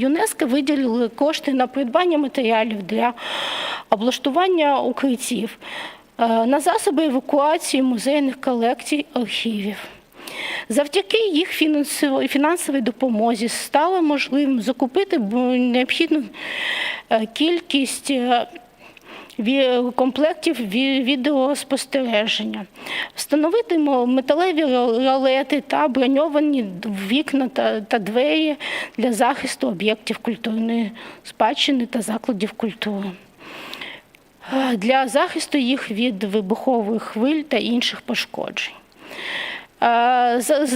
ЮНЕСКО виділили кошти на придбання матеріалів для облаштування укриттів, е, на засоби евакуації музейних колекцій архівів. Завдяки їх фінансовій допомозі стало можливим закупити необхідну е, кількість е, комплектів відеоспостереження, встановити металеві ролети та броньовані вікна та, двері для захисту об'єктів культурної спадщини та закладів культури. Для захисту їх від вибухових хвиль та інших пошкоджень. За,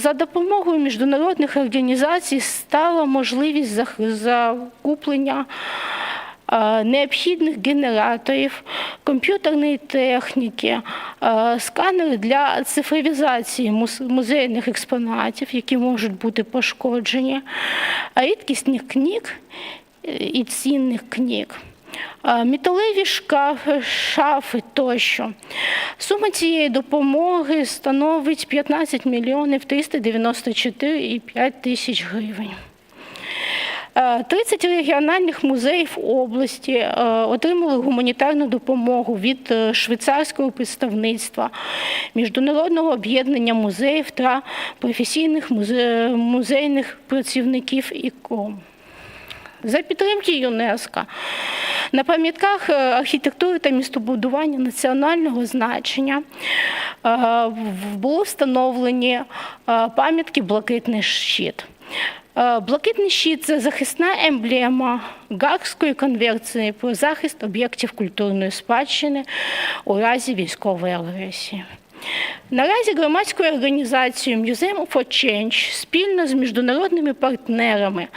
за допомогою міжнародних організацій стала можливість закуплення необхідних генераторів, комп'ютерної техніки, е, сканери для цифровізації музейних експонатів, які можуть бути пошкоджені, рідкісних книг е, і цінних книг. Е, Металеві шкафи, шафи тощо. Сума цієї допомоги становить 15 мільйонів 394,5 тисяч гривень. Е, 30 регіональних музеїв області е, отримали гуманітарну допомогу від е, швейцарського представництва, міжнародного об'єднання музеїв та професійних музейних працівників ІКОМ. За підтримки ЮНЕСКО на пам'ятках е, архітектури та містобудування національного значення е, було встановлені е, пам'ятки Блакитний щит. Е, Блакитний щит це захисна емблема Гаагської конвенції про захист об'єктів культурної спадщини у разі військової агресії. Наразі громадською організацією Museum for Change спільно з міжнародними партнерами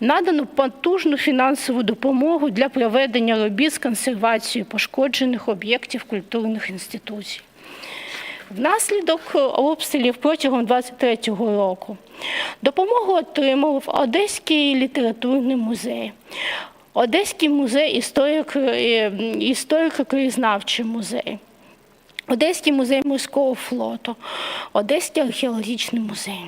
надано потужну фінансову допомогу для проведення робіт з консервації пошкоджених об'єктів культурних інституцій. Внаслідок обстрілів протягом 23-го року допомогу отримав Одеський літературний музей, Одеський музей історик, е, історико-краєзнавчий музей. Одеський музей морського флоту, Одеський археологічний музей.